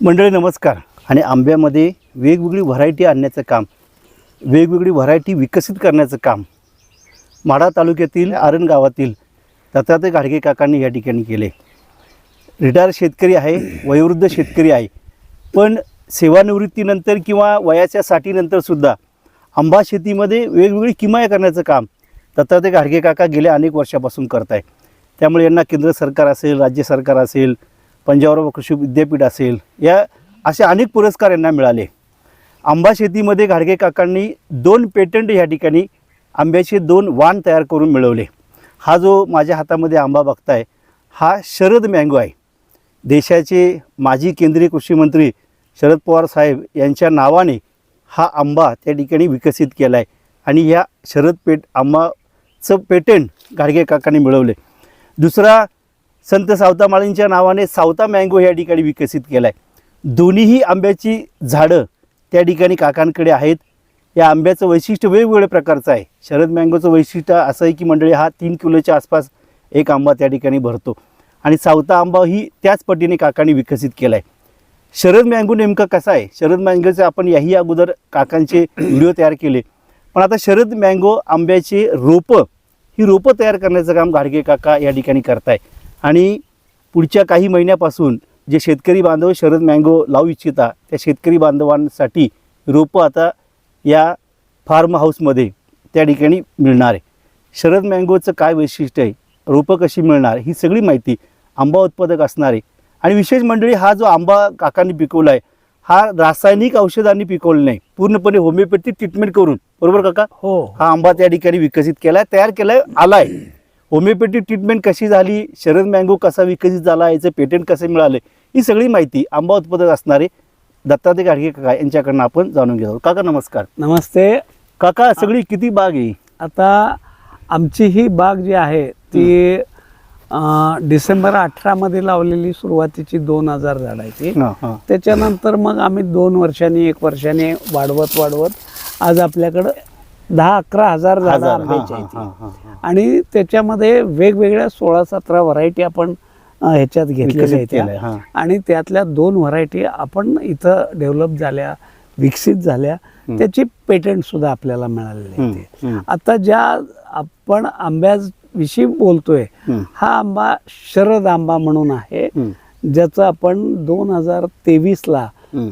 मंडळी नमस्कार. आणि आंब्यामध्ये वेगवेगळी व्हरायटी आणण्याचं काम वेगवेगळी व्हरायटी विकसित करण्याचं काम माढा तालुक्यातील आरण गावातील दत्तात्रय गाडगे काकांनी या ठिकाणी केले. रिटायर शेतकरी आहे वयोवृद्ध शेतकरी आहे पण सेवानिवृत्तीनंतर किंवा वयाच्या साठीनंतरसुद्धा आंबा शेतीमध्ये वेगवेगळी किमाया करण्याचं काम दत्तात्रय गाडगे काका गेल्या अनेक वर्षापासून करत आहे त्यामुळे यांना केंद्र सरकार असेल राज्य सरकार असेल पंजाबराव कृषी विद्यापीठ असेल या असे अनेक पुरस्कार यांना मिळाले. आंबा शेतीमध्ये घाडगे काकांनी दोन पेटंट या ठिकाणी आंब्याचे दोन वाण तयार करून मिळवले. हा जो माझ्या हातामध्ये आंबा बघताय हा शरद मँगो आहे. देशाचे माजी केंद्रीय कृषी मंत्री शरद पवार साहेब यांच्या नावाने हा आंबा त्या ठिकाणी विकसित केला आहे आणि ह्या शरद पेट आंबाचं पेटंट गाडगे काकांनी मिळवले. दुसरा संत सावतामाळींच्या नावाने सावता मँगो या ठिकाणी विकसित केला आहे दोन्हीही आंब्याची झाडं त्या ठिकाणी काकांकडे आहेत. या आंब्याचं वैशिष्ट्य वेगवेगळ्या प्रकारचं आहे. शरद मँगोचं वैशिष्ट्य असं आहे की मंडळी हा तीन किलोच्या आसपास एक आंबा त्या ठिकाणी भरतो. आणि सावता आंबा ही त्याच पटीने काकांनी विकसित केला आहे शरद मँगो नेमकं कसा आहे? शरद मँगोचे आपण याही अगोदर काकांचे व्हिडिओ तयार केले. पण आता शरद मँगो आंब्याचे रोपं ही रोपं तयार करण्याचं काम गाडगे काका या ठिकाणी करताय. आणि पुढच्या काही महिन्यापासून जे शेतकरी बांधव शरद मँगो लावू इच्छिता त्या शेतकरी बांधवांसाठी रोपं आता या फार्म हाऊसमध्ये त्या ठिकाणी मिळणार आहे. शरद मँगोचं काय वैशिष्ट्य आहे? रोपं कशी मिळणार? ही सगळी माहिती आंबा उत्पादक असणार आहे. आणि विशेष मंडळी हा जो आंबा काकांनी पिकवला आहे हा रासायनिक औषधांनी पिकवला नाही. पूर्णपणे होमिओपॅथिक ट्रीटमेंट करून. बरोबर काका? हो. हा आंबा त्या ठिकाणी विकसित केलाय तयार केलाय आलाय. होमिओपॅथिक ट्रीटमेंट कशी झाली शरद मँगो कसा विकसित झाला याचं पेटंट कसे मिळाले ही सगळी माहिती आंबा उत्पादक असणारे दत्तात्रय गाडगे काका यांच्याकडनं आपण जाणून घेतो काका नमस्कार. नमस्ते. काका सगळी किती बाग आहे? आता आमची ही बाग जी आहे ती डिसेंबर अठरामध्ये लावलेली सुरुवातीची दोन हजार झाडायची. त्याच्यानंतर मग आम्ही दोन वर्षांनी एक वर्षाने वाढवत वाढवत आज आपल्याकडं दहा अकरा हजार झाडं हजार, हा, आंब्याची हा, आहेत हा, हा, हा. आणि त्याच्यामध्ये वेगवेगळ्या सोळा सतरा व्हरायटी आपण अं, ह्याच्यात घेतलेल्या विकसित आहेत केलंय. हा. आणि त्यातल्या दोन व्हरायटी आपण इथं डेव्हलप झाल्या विकसित झाल्या त्याची पेटंट सुद्धा आपल्याला मिळालेली हम्म, आहे हम्म. आता ज्या आपण आंब्याविषयी बोलतोय हम्म. हा आंबा शरद आंबा म्हणून आहे हम्म, ज्याचं आपण दोन हजार तेवीसला हम्म.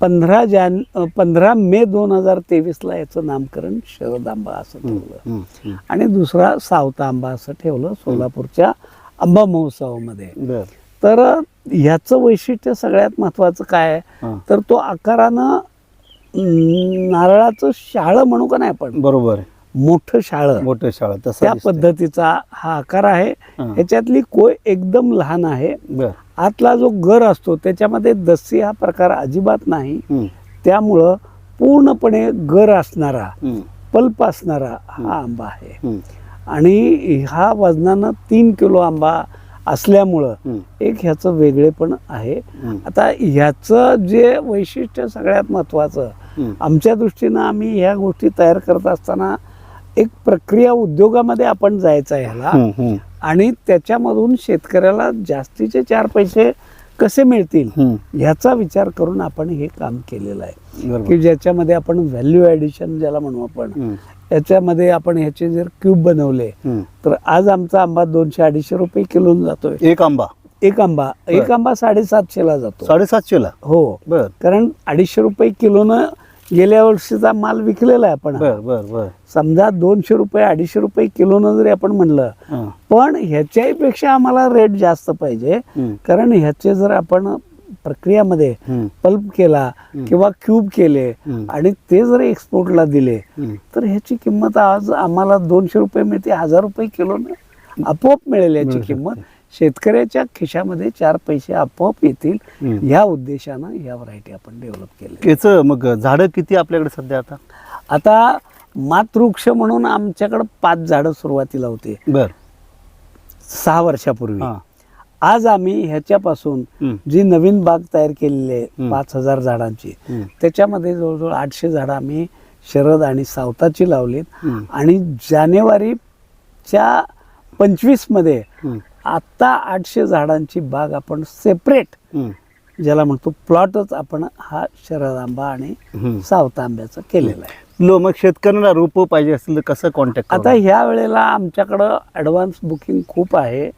पंधरा जान पंधरा मे दोन हजार तेवीसला याचं नामकरण शरद आंबा असं ठेवलं. आणि दुसरा सावता आंबा असं ठेवलं सोलापूरच्या आंबा महोत्सवामध्ये तर ह्याचं वैशिष्ट्य सगळ्यात महत्वाचं काय. तर तो आकारानं नारळाचं शाळ म्हणू का नाही आपण बरोबर. मोठं शाळ मोठं शाळा तसं त्या. पद्धतीचा हा आकार आहे. ह्याच्यातली कोय एकदम लहान आहे बर आतला जो गर असतो त्याच्यामध्ये दसी हा प्रकार अजिबात नाही त्यामुळं पूर्णपणे गर असणारा पल्प असणारा हा आंबा आहे. आणि हा वजनानं तीन किलो आंबा असल्यामुळं एक ह्याचं वेगळेपण आहे. आता ह्याचं जे वैशिष्ट्य सगळ्यात महत्त्वाचं हम्म. आमच्या दृष्टीनं आम्ही ह्या गोष्टी तयार करत असताना एक प्रक्रिया उद्योगामध्ये आपण जायचं आहे ह्याला. आणि त्याच्यामधून शेतकऱ्याला जास्तीचे चार पैसे कसे मिळतील. ह्याचा विचार करून आपण हे काम केलेलं आहे. की ज्याच्यामध्ये आपण व्हॅल्यू ॲडिशन ज्याला म्हणू आपण याच्यामध्ये आपण ह्याचे जर क्यूब बनवले. तर आज आमचा आंबा दोनशे अडीचशे रुपये किलोन जातोय. एक आंबा. एक आंबा. एक आंबा साडेसातशेला जातो. साडेसातशे ला हो. बर. कारण अडीचशे रुपये किलोनं गेल्या वर्षीचा माल विकलेला आहे आपण बर बर बर. समजा दोनशे रुपये अडीचशे रुपये किलोनं जरी आपण म्हणलं. पण ह्याच्याही पेक्षा आम्हाला रेट जास्त पाहिजे. कारण ह्याचे जर आपण प्रक्रियामध्ये पल्प केला किंवा क्यूब केले. आणि ते जर एक्सपोर्टला दिले. तर ह्याची किंमत आज आम्हाला दोनशे रुपये मिळते हजार रुपये किलो आपोआप मिळेल याची किंमत. शेतकऱ्याच्या खिशामध्ये चार पैसे आपोआप येतील हम्म. या उद्देशानं या व्हरायटी आपण डेव्हलप केल्या याचं मग झाडं किती आपल्याकडे सध्या आता आता मातृवृक्ष म्हणून आमच्याकडे पाच झाडं सुरुवातीला होते बर सहा वर्षापूर्वी. आज आम्ही ह्याच्यापासून. जी नवीन बाग तयार केलेली आहे. पाच हजार झाडांची. त्याच्यामध्ये जवळजवळ आठशे झाडं आम्ही शरद आणि सावताची लावलीत. आणि जानेवारीच्या पंचवीसमध्ये हम्म. आता आठशे झाडांची बाग आपण सेपरेट. ज्याला म्हणतो प्लॉटच आपण हा शरद आंबा आणि. सावता आंब्याचा केलेला आहे. लो मग शेतकऱ्यांना रोपं पाहिजे असेल तर कसं कॉन्टॅक्ट आता ह्या वेळेला आमच्याकडं ॲडव्हान्स बुकिंग खूप आहे.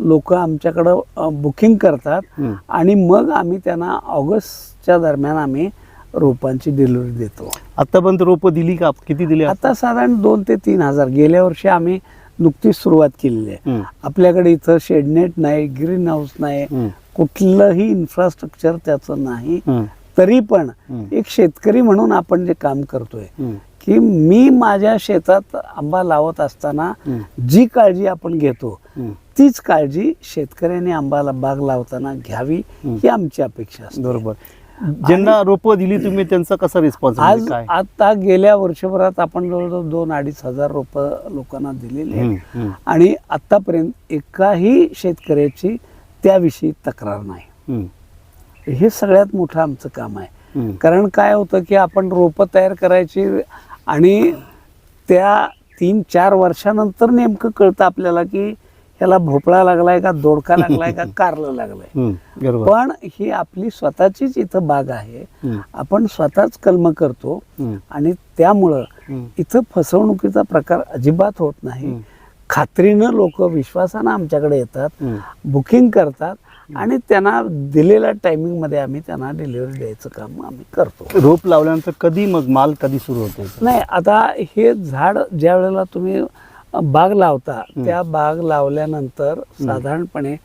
लोक आमच्याकडं बुकिंग करतात. आणि मग आम्ही त्यांना ऑगस्टच्या दरम्यान आम्ही रोपांची डिलिव्हरी देतो. आतापर्यंत रोपं दिली का? किती दिली? आता साधारण दोन ते तीन हजार. गेल्या वर्षी आम्ही नुकतीच सुरुवात केलेली आहे. आपल्याकडे इथं शेडनेट नाही ग्रीन हाऊस नाही. कुठलंही इन्फ्रास्ट्रक्चर त्याचं नाही. तरी पण. एक शेतकरी म्हणून आपण जे काम करतोय. की मी माझ्या शेतात आंबा लावत असताना. जी काळजी आपण घेतो. तीच काळजी शेतकऱ्याने आंबाला बाग लावताना घ्यावी. ही आमची अपेक्षा असते बरोबर ज्यांना रोपं दिली तुम्ही त्यांचा कसा रिस्पॉन्स आज काय आता गेल्या वर्षभरात आपण जवळजवळ दोन अडीच हजार रोप लोकांना दिलेली. आहेत. आणि आतापर्यंत एकाही शेतकऱ्याची त्याविषयी तक्रार नाही. हे सगळ्यात मोठं आमचं काम आहे. कारण काय होतं की आपण रोपं तयार करायची आणि त्या तीन चार वर्षानंतर नेमकं कळतं आपल्याला की ह्याला भोपळा लागलाय का दोडका लागलाय का कारलं लागलाय पण ही आपली स्वतःचीच इथं बाग आहे. आपण स्वतःच कलम करतो. आणि त्यामुळं. इथं फसवणुकीचा प्रकार अजिबात होत नाही. खात्रीनं लोक विश्वासानं आमच्याकडे येतात. बुकिंग करतात आणि त्यांना दिलेल्या टायमिंगमध्ये आम्ही त्यांना डिलिव्हरी द्यायचं काम आम्ही करतो रोप लावल्यानंतर कधी मग माल कधी सुरू होते नाही आता हे झाड ज्या वेळेला तुम्ही बाग लावता त्या बाग लावल्यानंतर साधारणपणे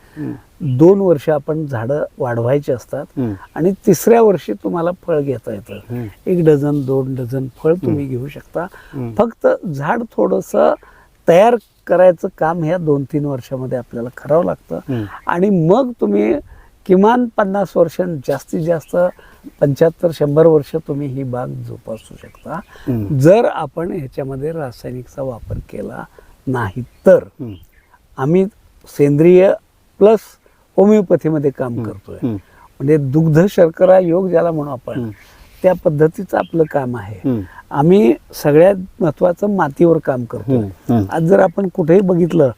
दोन वर्ष आपण झाडं वाढवायची असतात. आणि तिसऱ्या वर्षी तुम्हाला फळ घेता येतं. एक डझन दोन डझन फळ तुम्ही घेऊ शकता. फक्त झाड थोडस तयार करायचं काम ह्या दोन तीन वर्षामध्ये आपल्याला करावं लागतं. आणि मग तुम्ही किमान पन्नास वर्ष जास्तीत जास्त पंच्याहत्तर शंभर वर्ष तुम्ही ही बाग जोपासू शकता. जर आपण ह्याच्यामध्ये रासायनिकचा वापर केला नाही तर. आम्ही सेंद्रिय प्लस होमिओपॅथीमध्ये काम करतोय. म्हणजे दुग्ध शर्करा योग ज्याला म्हणू आपण. त्या पद्धतीचं आपलं काम आहे. आम्ही सगळ्यात महत्वाचं मातीवर काम करतो. आज जर आपण कुठेही बघितलं.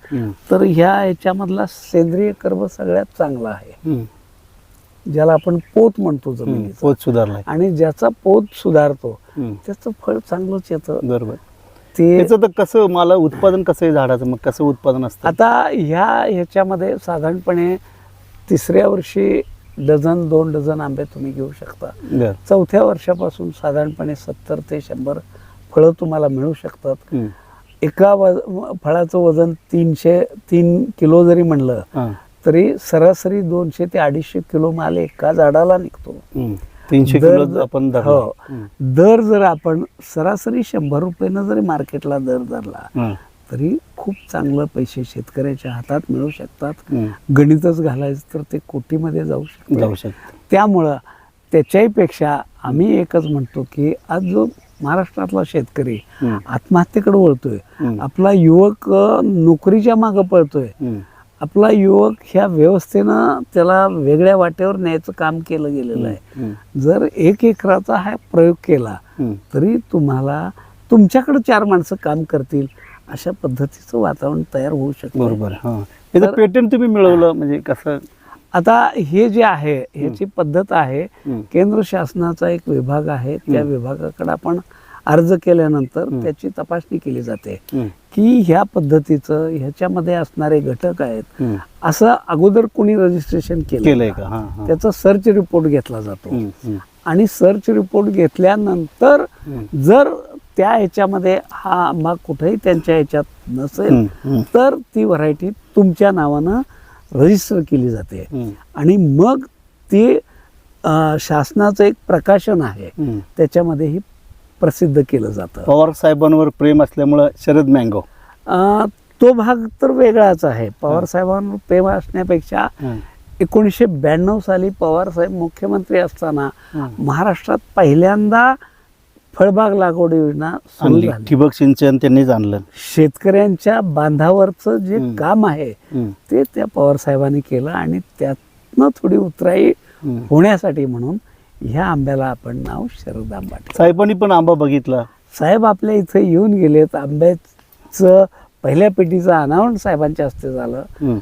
तर ह्या ह्याच्यामधला सेंद्रिय कर्ब सगळ्यात चांगला आहे. ज्याला आपण पोत म्हणतो पोत सुधारलाय. आणि ज्याचा पोत सुधारतो. त्याचं फळ चांगलंच येतं. बरोबर. ते त्याचं तर कसं मला उत्पादन कसं आहे झाडाचं मग कसं उत्पादन असतं? आता ह्या ह्याच्यामध्ये साधारणपणे तिसऱ्या वर्षी डझन दोन डझन आंबे तुम्ही घेऊ शकता. चौथ्या वर्षापासून साधारणपणे सत्तर ते शंभर फळं तुम्हाला मिळू शकतात. एका वज फळाचं वजन तीनशे तीन किलो जरी म्हणलं. तरी सरासरी दोनशे ते अडीचशे किलो माल एका झाडाला निघतो. तीनशे किलो आपण. हो. दर जर आपण सरासरी शंभर रुपयानं जरी मार्केटला दर धरला. तरी खूप चांगलं पैसे शेतकऱ्याच्या हातात मिळू शकतात. गणितच घालायचं तर ते कोटीमध्ये जाऊ शकतं जाऊ शकतो त्यामुळं त्याच्याही पेक्षा आम्ही एकच म्हणतो की आज जो महाराष्ट्रातला शेतकरी. आत्महत्येकडे वळतोय. आपला युवक नोकरीच्या मागं पळतोय. आपला युवक ह्या व्यवस्थेनं त्याला वेगळ्या वाटेवर न्यायचं काम केलं गेलेलं आहे. जर एक एकराचा हा प्रयोग केला. तरी तुम्हाला तुमच्याकडे चार माणसं काम करतील अशा पद्धतीचं वातावरण तयार होऊ शकतं बरोबर हा तर- पेटंट तुम्ही मिळवलं म्हणजे कसं आता हे जे आहे ह्याची पद्धत आहे. केंद्र शासनाचा एक विभाग आहे त्या. विभागाकडे आपण अर्ज केल्यानंतर. त्याची तपासणी केली जाते. की ह्या पद्धतीचं ह्याच्यामध्ये असणारे घटक आहेत. असं अगोदर कोणी रजिस्ट्रेशन केलं केलंय का. त्याचा सर्च रिपोर्ट घेतला जातो. आणि सर्च रिपोर्ट घेतल्यानंतर. जर त्या ह्याच्यामध्ये हा आंबा कुठेही त्यांच्या ह्याच्यात नसेल. तर ती व्हरायटी तुमच्या नावानं रजिस्टर केली जाते. आणि मग ते शासनाचं एक प्रकाशन आहे. त्याच्यामध्ये ही प्रसिद्ध केलं जातं पवार साहेबांवर प्रेम असल्यामुळं शरद मँगो अं, तो भाग तर वेगळाच आहे पवार साहेबांवर प्रेम असण्यापेक्षा एकोणीसशे ब्याण्णव साली पवार साहेब मुख्यमंत्री असताना हम्म. महाराष्ट्रात पहिल्यांदा फळबाग लागवड योजना सुरू आणली झाली ठिबक सिंचन त्यांनीच आणलं शेतकऱ्यांच्या बांधावरचं जे हम्म. काम आहे हम्म. ते त्या पवार साहेबांनी केलं आणि त्यातनं थोडी उतराई हम्म. होण्यासाठी म्हणून ह्या आंब्याला आपण नाव शरद आंबा ठेवलं. साहेबांनी पण आंबा बघितला साहेब आपल्या इथे येऊन गेलेत आंब्याचं पहिल्या पेटीचं अनावरण साहेबांच्या हस्ते झालं.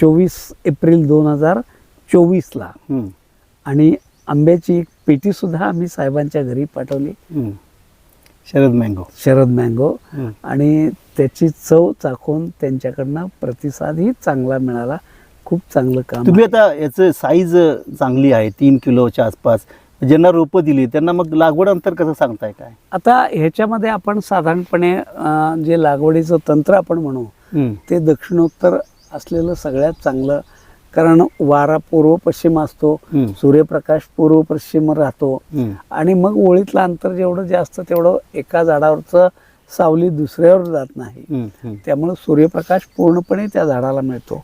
चोवीस एप्रिल दोन हजार चोवीसला हम्म. आणि आंब्याची एक पेटीसुद्धा आम्ही साहेबांच्या घरी पाठवली. Sharad mango Sharad mango. आणि त्याची चव चाखून त्यांच्याकडनं प्रतिसादही चांगला मिळाला खूप चांगलं काम तुम्ही आता याचं साईज चांगली आहे तीन किलोच्या आसपास ज्यांना रोपं दिली त्यांना मग लागवड अंतर कसं सांगताय काय आता ह्याच्यामध्ये आपण साधारणपणे अं, जे लागवडीचं तंत्र आपण म्हणू. ते दक्षिणोत्तर असलेलं सगळ्यात चांगलं कारण वारा पूर्व पश्चिम असतो. सूर्यप्रकाश पूर्व पश्चिम राहतो. आणि मग ओळीतलं अंतर जेवढं जास्त तेवढं एका झाडावरचं सावली दुसऱ्यावर जात नाही. त्यामुळं सूर्यप्रकाश पूर्णपणे त्या झाडाला मिळतो.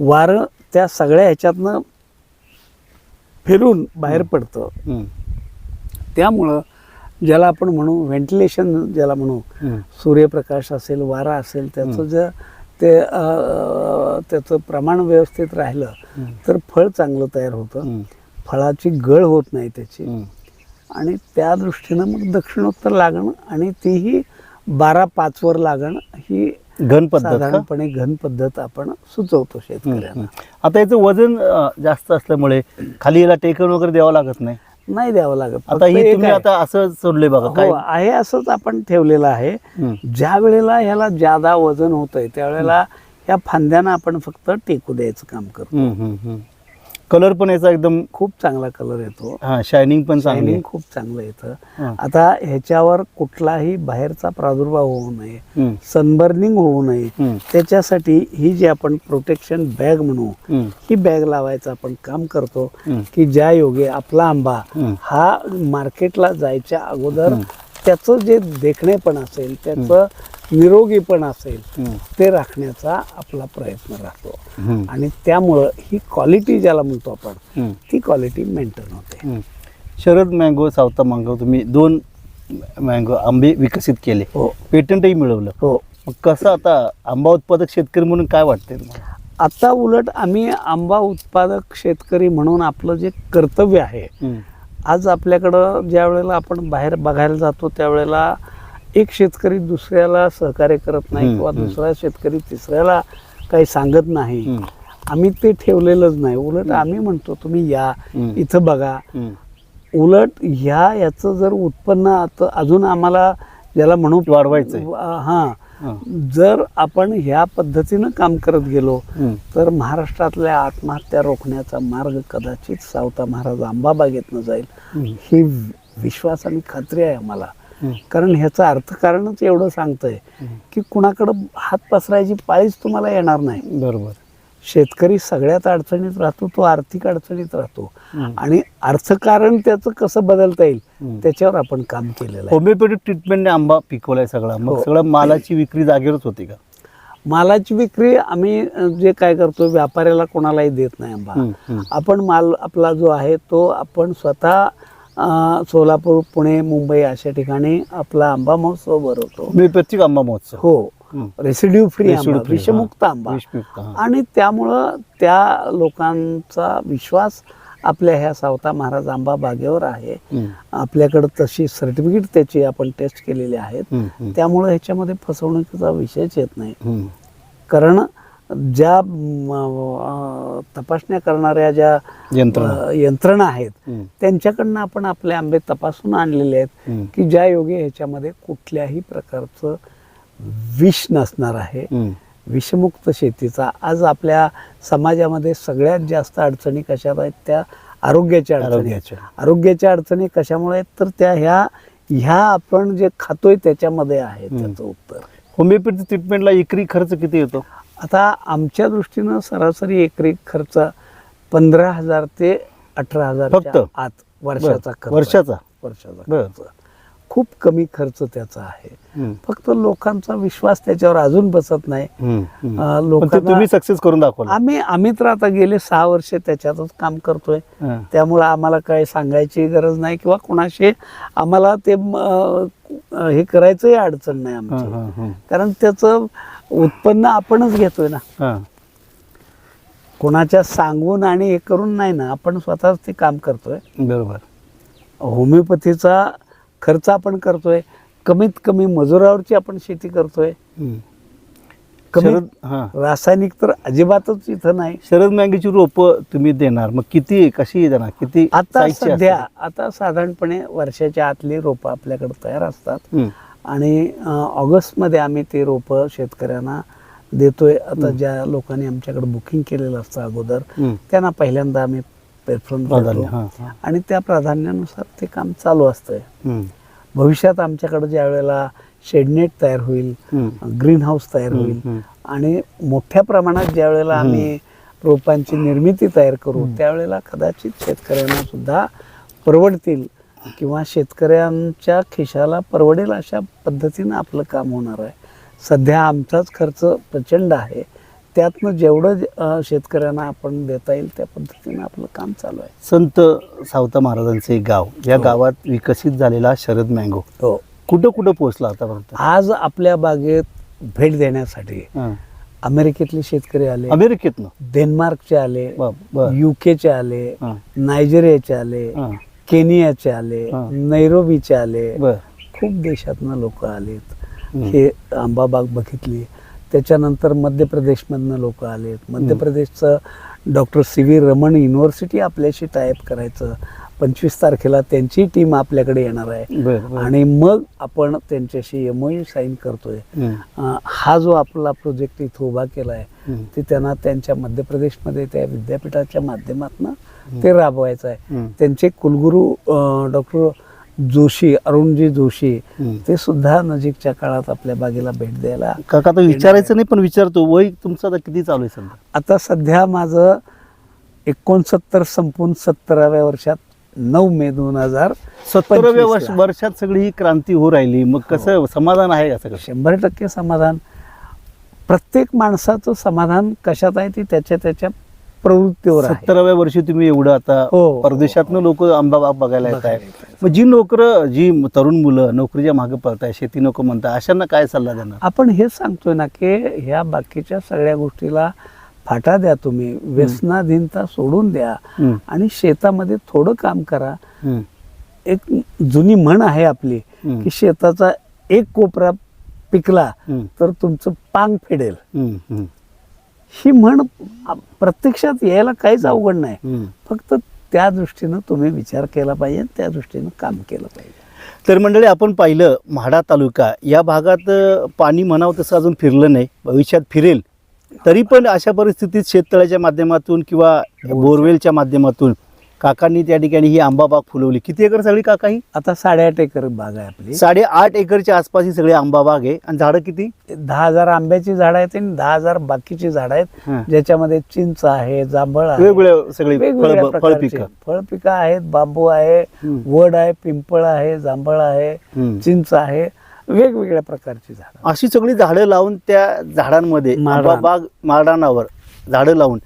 वारं त्या सगळ्या ह्याच्यातनं फिरून बाहेर पडतं. त्यामुळं ज्याला आपण म्हणू व्हेंटिलेशन ज्याला म्हणू. सूर्यप्रकाश असेल वारा असेल त्याचं. जर ते त्याचं प्रमाण व्यवस्थित राहिलं. तर फळ चांगलं तयार होतं. फळाची गळ होत नाही त्याची. आणि त्या दृष्टीनं मग दक्षिणोत्तर लागण आणि तीही बारा पाचवर लागण ही घन पद्धत का? साधारणपणे घन पद्धत आपण सुचवतो. शेतकऱ्यांना. आता याचं वजन अं, जास्त असल्यामुळे खाली याला टेकन वगैरे द्यावं लागत नाही नाही द्यावं लागत आता फक्त ही एक तुम्ही आहे. आता असं सोडले बघा काय हो आहे असंच आपण ठेवलेलं आहे. ज्या वेळेला ह्याला ज्यादा वजन होतंय त्यावेळेला ह्या फांद्यांना आपण फक्त टेकू द्यायचं काम करतो. कलर पण याचा एकदम खूप चांगला कलर येतो हा शायनिंग पण चांगली शायनिंग. खूप चांगलं येतं. आता ह्याच्यावर कुठलाही बाहेरचा प्रादुर्भाव होऊ नये. सनबर्निंग होऊ नये. त्याच्यासाठी ही जी आपण प्रोटेक्शन बॅग म्हणू हं. ही बॅग लावायचं आपण काम करतो. की ज्या योगे आपला आंबा हं. हा मार्केटला जायच्या अगोदर. त्याचं जे देखणेपण असेल त्याचं निरोगीपण असेल. ते राखण्याचा आपला प्रयत्न राहतो. आणि त्यामुळं ही क्वालिटी ज्याला म्हणतो आपण. ती क्वालिटी मेंटेन होते. शरद मँगो सावता मँगो तुम्ही दोन मँगो आंबे विकसित केले हो पेटंटही मिळवलं हो मग कसं आता आंबा उत्पादक शेतकरी म्हणून काय तुम्हाला आता उलट आम्ही आंबा उत्पादक शेतकरी म्हणून आपलं जे कर्तव्य आहे. आज आपल्याकडं ज्या वेळेला आपण बाहेर बघायला जातो त्यावेळेला एक शेतकरी दुसऱ्याला सहकार्य करत नाही किंवा. दुसरा शेतकरी तिसऱ्याला काही सांगत नाही. आम्ही ते ठेवलेलंच नाही उलट आम्ही म्हणतो तुम्ही या. इथं बघा. उलट ह्या याचं जर उत्पन्न आता अजून आम्हाला ज्याला म्हणू वाढवायचंय. हां. जर आपण ह्या पद्धतीनं काम करत गेलो. तर महाराष्ट्रातल्या आत्महत्या रोखण्याचा मार्ग कदाचित सावता महाराज आंबाबागेतनं जाईल हं. विश्वास आणि खात्री आहे आम्हाला. कारण ह्याचं अर्थकारणच एवढं सांगतंय की कुणाकडं हात पसरायची पाळीच तुम्हाला येणार नाही. बरोबर. शेतकरी सगळ्यात अडचणीत राहतो तो आर्थिक अडचणीत राहतो. आणि अर्थकारण त्याचं कसं बदलता येईल. त्याच्यावर आपण काम केलेलं आहे. होमिओपॅथिक ट्रीटमेंटने आंबा पिकवलाय सगळा. मग हो. सगळं मालाची विक्री जागेवरच होती का? मालाची विक्री आम्ही जे काय करतो व्यापाऱ्याला कोणालाही देत नाही आंबा. आपण माल आपला जो आहे तो आपण स्वतः सोलापूर पुणे मुंबई अशा ठिकाणी आपला आंबा महोत्सव भरवतो होमिओपॅथिक आंबा महोत्सव हो. रेसिड्यू फ्री आंबा विषमुक्त. आंबा. आणि त्यामुळं त्या लोकांचा विश्वास आपल्या ह्या सावता महाराज आंबा बागेवर आहे. आपल्याकडं तशी सर्टिफिकेट त्याची आपण टेस्ट केलेली आहेत. त्यामुळं ह्याच्यामध्ये फसवणुकीचा विषयच येत नाही. कारण ज्या तपासण्या करणाऱ्या ज्या यंत्रणा आहेत. त्यांच्याकडनं आपण आपले आंबे तपासून आणलेले आहेत. की ज्या योगे ह्याच्यामध्ये कुठल्याही प्रकारचं विष नसणार आहे. विषमुक्त शेतीचा आज आपल्या समाजामध्ये सगळ्यात जास्त अडचणी कशात आहेत त्या आरोग्याच्या अडचणी. आरोग्याच्या. अडचणी कशामुळे आहेत तर त्या ह्या ह्या आपण जे खातोय त्याच्यामध्ये आहे. त्याचं उत्तर होमिओपॅथी ट्रीटमेंटला एकरी खर्च किती येतो आता आमच्या दृष्टीनं सरासरी एकरी खर्च पंधरा हजार ते अठरा हजार फक्त? आत वर्षाचा खर्च वर्षाचा? वर्षाचा. खर्च खूप कमी खर्च त्याचा आहे. फक्त लोकांचा विश्वास त्याच्यावर अजून बसत नाही लोकांना तुम्ही सक्सेस करून दाखवलं आम्ही आम्ही तर आता गेले सहा वर्ष त्याच्यातच काम करतोय. त्यामुळं आम्हाला काही सांगायची गरज नाही किंवा कोणाशी आम्हाला ते हे करायचंही अडचण नाही. आमची. कारण त्याचं उत्पन्न आपणच घेतोय ना हं. कोणाच्या सांगून आणि हे करून नाही ना आपण स्वतःच ते काम करतोय बरोबर होमिओपॅथीचा खर्च आपण करतोय कमीत कमी मजुरावरची आपण शेती करतोय हं. कमी शरद हां रासायनिक तर अजिबातच इथं नाही शरद मँगोची रोपं तुम्ही देणार मग किती कशी देणार किती आता size ची सध्या? आता साधारणपणे वर्षाच्या आतली रोपं आपल्याकडे तयार असतात. आणि ऑगस्टमध्ये आम्ही ते रोपं शेतकऱ्यांना देतोय आता ज्या लोकांनी आमच्याकडे बुकिंग केलेलं असतं अगोदर. त्यांना पहिल्यांदा आम्ही प्रेफरन्स. आणि त्या प्राधान्यानुसार ते काम चालू असतंय. भविष्यात आमच्याकडे ज्या वेळेला शेडनेट तयार होईल. ग्रीन हाऊस तयार होईल. आणि मोठ्या प्रमाणात ज्या वेळेला आम्ही रोपांची निर्मिती तयार करू त्यावेळेला कदाचित शेतकऱ्यांना सुद्धा परवडतील किंवा शेतकऱ्यांच्या खिशाला परवडेल अशा पद्धतीनं आपलं काम होणार आहे. सध्या आमचाच खर्च प्रचंड आहे. त्यातनं जेवढं शेतकऱ्यांना आपण देता येईल त्या पद्धतीनं आपलं काम चालू आहे. संत सावता महाराजांचे गाव या हो. गावात विकसित झालेला शरद मँगो. हो. कुठं कुठं पोहोचला आतापर्यंत? आज आपल्या बागेत भेट देण्यासाठी. अमेरिकेतले शेतकरी आले. अमेरिकेतनं? डेन्मार्कचे आले. युकेचे आले. नायजेरियाचे आले. केनियाचे आले हा. नैरोबीचे आले. बर. खूप देशातनं लोक आलेत. हम्म. हे आंबाबाग बघितली. त्याच्यानंतर मध्य प्रदेशमधनं लोक आलेत. मध्य प्रदेशचं doctor C V Raman university आपल्याशी टायप करायचं. पंचवीस तारखेला त्यांची टीम आपल्याकडे येणार आहे आणि मग आपण त्यांच्याशी एम ओ साईन करतोय हं. जो आपला प्रोजेक्ट इथं उभा केला आहे. ते त्यांना त्यांच्या मध्य प्रदेशमध्ये त्या विद्यापीठाच्या माध्यमातून ते राबवायचं आहे. त्यांचे कुलगुरू डॉक्टर जोशी अरुणजी जोशी. ते सुद्धा नजीकच्या काळात आपल्या बागेला भेट द्यायला काका तर विचारायचं नाही पण विचारतो वय तुमचं आता किती चालू आहे आता सध्या माझं एकोणसत्तर संपून सत्तराव्या वर्षात नऊ मे दोन हजार सत्तराव्या वर्ष. वर्षात सगळी ही क्रांती हो राहिली. मग कसं समाधान आहे सगळं? शंभर टक्के समाधान. प्रत्येक माणसाचं समाधान कशात आहे ती त्याच्या त्याच्या प्रवृत्तीवर सत्तराव्या वर्षी तुम्ही एवढं आता हो. परदेशातनं लोक आंबा बघायला येत आहे मग जी नोकर जी तरुण मुलं नोकरीच्या मागे पळताय शेती नको म्हणताय अशांना काय सल्ला देणार? आपण हेच सांगतोय ना की ह्या बाकीच्या सगळ्या गोष्टीला फाटा द्या तुम्ही व्यसनाधीनता सोडून द्या. आणि शेतामध्ये थोडं काम करा. एक जुनी म्हण आहे आपली. की शेताचा एक कोपरा पिकला. तर तुमचं पांग फेडेल हं. म्हण प्रत्यक्षात यायला काहीच अवघड नाही. फक्त त्या दृष्टीनं तुम्ही विचार केला पाहिजे त्या दृष्टीनं काम केलं पाहिजे तर मंडळी आपण पाहिलं म्हाडा तालुका या भागात पाणी म्हणावं तसं अजून फिरलं नाही भविष्यात फिरेल तरी पण अशा परिस्थितीत शेततळ्याच्या माध्यमातून किंवा बोरवेलच्या माध्यमातून काकांनी त्या ठिकाणी ही आंबा बाग फुलवली. किती एकर सगळी काका ही? आता साडेआठ एकर बाग आहे आपली. साडेआठ एकरच्या आसपास ही सगळी आंबा बाग आहे. आणि झाडं किती? दहा हजार आंब्याची झाडं आहेत आणि दहा हजार बाकीची झाडं आहेत हं. ज्याच्यामध्ये चिंच आहे जांभळ आहे. वेगवेगळ्या सगळी फळ पिकं. फळपिकं आहेत बांबू आहे हं. वड आहे पिंपळ आहे जांभळ आहे हं. चिंच आहे. वेगवेगळ्या प्रकारची झाडं. अशी सगळी झाडं लावून त्या झाडांमध्ये माळरान. बाग माळरानावर झाडं लावून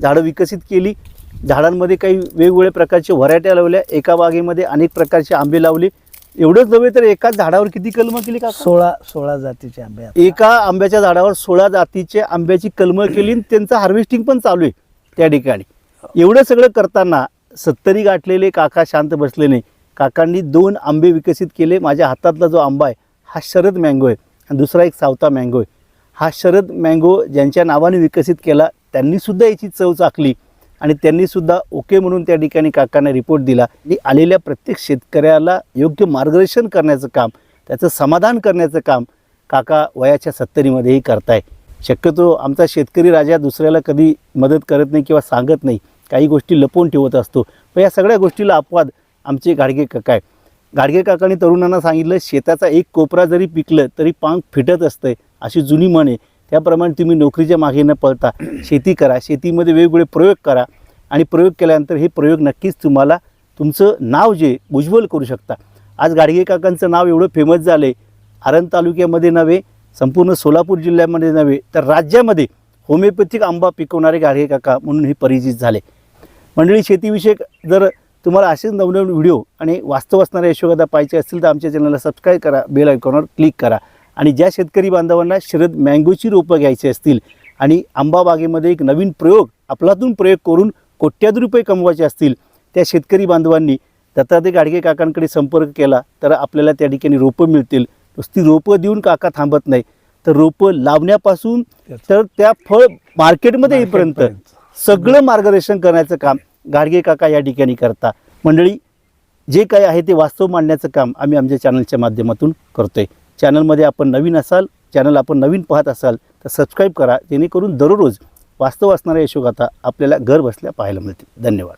झाडं विकसित केली. झाडांमध्ये काही वेगवेगळ्या प्रकारच्या व्हरायट्या लावल्या. एका बागेमध्ये अनेक प्रकारचे आंबे लावले. एवढंच नव्हे तर एकाच झाडावर किती कलमं केली का सोळा सोळा जातीचे आंबे आहेत. एका आंब्याच्या झाडावर सोळा जातीचे आंब्याची कलमं केली आणि त्यांचं हार्वेस्टिंग पण चालू आहे त्या ठिकाणी. एवढं सगळं करताना सत्तरी गाठलेले काका शांत बसले नाही काकांनी दोन आंबे विकसित केले. माझ्या हातातला जो आंबा आहे हा शरद मँगो आहे. आणि दुसरा एक सावता मँगो आहे. हा शरद मँगो ज्यांच्या नावाने विकसित केला त्यांनीसुद्धा याची चव चाकली. आणि त्यांनीसुद्धा ओके म्हणून त्या ठिकाणी काकांना रिपोर्ट दिला. आणि आलेल्या प्रत्येक शेतकऱ्याला योग्य मार्गदर्शन करण्याचं काम त्याचं समाधान करण्याचं काम काका वयाच्या सत्तरीमध्येही करताय. शक्यतो आमचा शेतकरी राजा दुसऱ्याला कधी मदत करत नाही किंवा सांगत नाही. काही गोष्टी लपवून ठेवत असतो. पण या सगळ्या गोष्टीला अपवाद आमचे गाडगे काका आहे गाडगे काकांनी तरुणांना सांगितलं शेताचा एक कोपरा जरी पिकलं तरी पांग फिटत असतंय अशी जुनी म्हण आहे. त्याप्रमाणे तुम्ही नोकरीच्या मागे न पळता शेती करा शेतीमध्ये वेगवेगळे प्रयोग करा आणि प्रयोग केल्यानंतर हे प्रयोग नक्कीच तुम्हाला तुमचं नाव जे उज्ज्वल करू शकता. आज गाडगे काकांचं नाव एवढं फेमस झालं आहे आरण तालुक्यामध्ये नव्हे संपूर्ण सोलापूर जिल्ह्यामध्ये नव्हे तर राज्यामध्ये होमिओपॅथिक आंबा पिकवणारे गाडगे काका म्हणून हे परिचित झाले. मंडळी शेतीविषयक जर तुम्हाला असेच नवनवीन व्हिडिओ आणि वास्तव असणाऱ्या यशोगाथा पाहिजे असतील तर आमच्या चॅनलला सबस्क्राईब करा बेल आयकॉनवर क्लिक करा. आणि ज्या शेतकरी बांधवांना शरद मँगोची रोपं घ्यायची असतील आणि आंबा बागेमध्ये एक नवीन प्रयोग आपलातून प्रयोग करून कोट्याधी रुपये कमवायचे असतील त्या शेतकरी बांधवांनी दत्तात्रय गाडगे काकांकडे संपर्क केला तर आपल्याला त्या ठिकाणी रोपं मिळतील. नुसती रोपं देऊन काका थांबत नाही. तर रोपं लावण्यापासून तर त्या फळ मार्केटमध्ये येईपर्यंत. सगळं मार्गदर्शन करण्याचं काम गाडगे काका या ठिकाणी करता. मंडळी जे काही आहे ते वास्तव मांडण्याचं काम आम्ही आमच्या चॅनलच्या माध्यमातून करतो आहे चॅनलमध्ये आपण नवीन असाल चॅनल आपण नवीन पाहत असाल तर सबस्क्राईब करा जेणेकरून दररोज वास्तव असणाऱ्या यशोगाथा आपल्याला घर बसल्या पाहायला मिळतील. धन्यवाद.